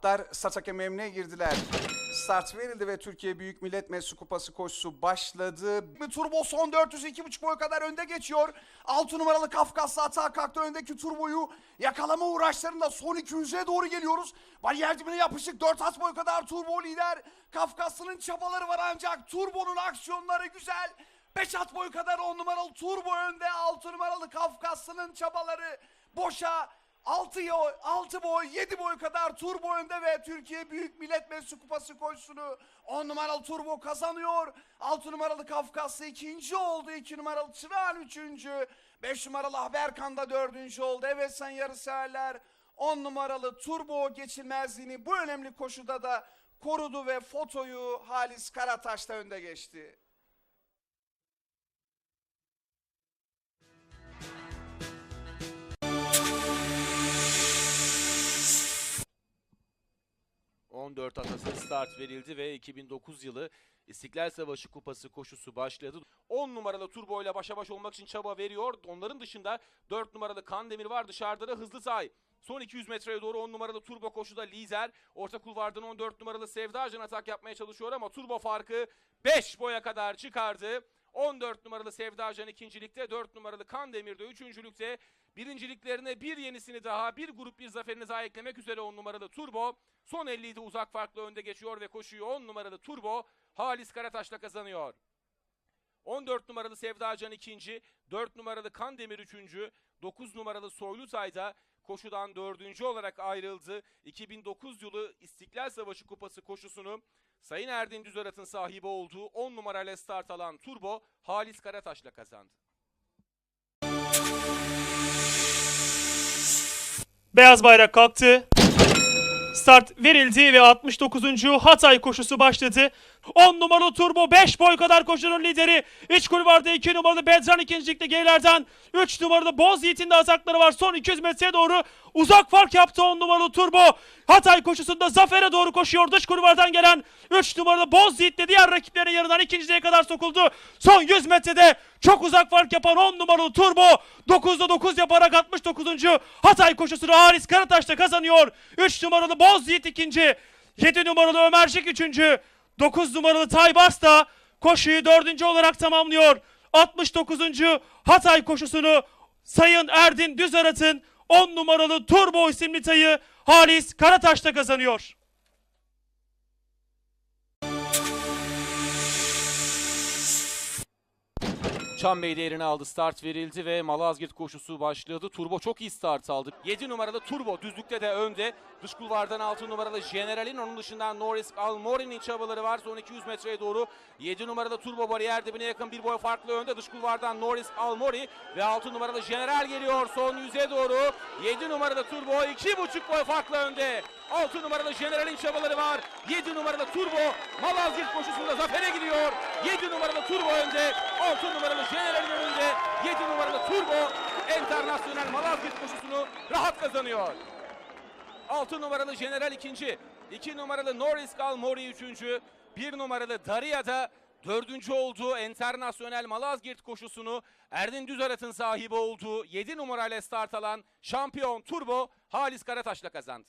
Atlar start hakem emnine girdiler. Start verildi ve Türkiye Büyük Millet Meclisi Kupası koşusu başladı. Turbo son 400 2,5 boy kadar önde geçiyor. 6 numaralı Kafkaslı atağa kalktı öndeki turboyu yakalama uğraşlarında son 200'e doğru geliyoruz. Bariyer dibine yapışık 4 at boy kadar turbo lider. Kafkaslı'nın çabaları var ancak turbonun aksiyonları güzel. 5 at boy kadar 10 numaralı turbo önde 6 numaralı Kafkaslı'nın çabaları boşa 6 boy, 6 boy, 7 boy kadar turbo önde ve Türkiye Büyük Millet Meclisi Kupası koşusunu 10 numaralı turbo kazanıyor. 6 numaralı Kafkaslı ikinci oldu. 2 numaralı Çırağan üçüncü. 5 numaralı Haberkan da dördüncü oldu. Evet sen yarı severler 10 numaralı turbo geçilmezliğini bu önemli koşuda da korudu ve fotoyu Halis Karataş'ta önde geçti. 14 atası start verildi ve 2009 yılı İstiklal Savaşı Kupası koşusu başladı. 10 numaralı Turbo ile başa baş olmak için çaba veriyor. Onların dışında 4 numaralı Kandemir var dışarıda da Hızlı Say. Son 200 metreye doğru 10 numaralı Turbo koşuda Lizer. Orta kulvardan 14 numaralı Sevda Ajan atak yapmaya çalışıyor ama Turbo farkı 5 boya kadar çıkardı. 14 numaralı Sevda Ajan ikincilikte, 4 numaralı Kandemir de üçüncülükte. Birinciliklerine bir yenisini daha, bir grup bir zaferini daha eklemek üzere 10 numaralı Turbo. Son 50'de uzak farklı önde geçiyor ve koşuyu 10 numaralı Turbo Halis Karataş'la kazanıyor. 14 numaralı Sevda Acan ikinci, 4 numaralı Kandemir üçüncü, 9 numaralı Soylutay da koşudan dördüncü olarak ayrıldı. 2009 yılı İstiklal Savaşı Kupası koşusunu Sayın Erdin Düzarat'ın sahibi olduğu 10 numarayla start alan Turbo Halis Karataş'la kazandı. Beyaz bayrak kalktı. Start verildi ve 69. Hatay koşusu başladı. 10 numaralı Turbo 5 boy kadar koşunun lideri. İç kulvarda 2 numaralı Bedran ikincilikte geylerden. 3 numaralı Boz Yiğit'in de azakları var. Son 200 metreye doğru uzak fark yaptı 10 numaralı Turbo. Hatay koşusunda zafere doğru koşuyor. Dış kulvardan gelen 3 numaralı Boz Yiğit de diğer rakiplerinin yanından ikinciliğe kadar sokuldu. Son 100 metrede çok uzak fark yapan 10 numaralı Turbo 9'da 9 yaparak 69. Hatay koşusunu Haris Karataş'ta kazanıyor. 3 numaralı Boz Yiğit ikinci. 7 numaralı Ömercik üçüncü. 9 numaralı Taybas da koşuyu dördüncü olarak tamamlıyor. 69. Hatay koşusunu Sayın Erdin Düzarat'ın 10 numaralı Turbo isimli tayı Halis Karataş'ta kazanıyor. Çam Bey değerini aldı. Start verildi ve Malazgirt koşusu başladı. Turbo çok iyi start aldı. 7 numaralı Turbo düzlükte de önde. Dış kulvardan 6 numaralı General'in onun dışından Norris Almori'nin çabaları var. Son 200 metreye doğru 7 numaralı Turbo bariyer dibine yakın bir boy farklı önde. Dış kulvardan Norris Almori ve 6 numaralı General geliyor. Son 100'e doğru 7 numaralı Turbo 2,5 boy farklı önde. 6 numaralı General'in çabaları var. 7 numaralı Turbo Malazgirt koşusunda zafere gidiyor. 7 numaralı Turbo önde. 6 numaralı General'in önünde. 7 numaralı Turbo Enternasyonel Malazgirt koşusunu rahat kazanıyor. 6 numaralı General ikinci. 2 numaralı Norris Galmori üçüncü. 1 numaralı Daria da dördüncü oldu. Enternasyonel Malazgirt koşusunu Erdin Düzarat'ın sahibi olduğu 7 numarayla start alan şampiyon Turbo Halis Karataş'la kazandı.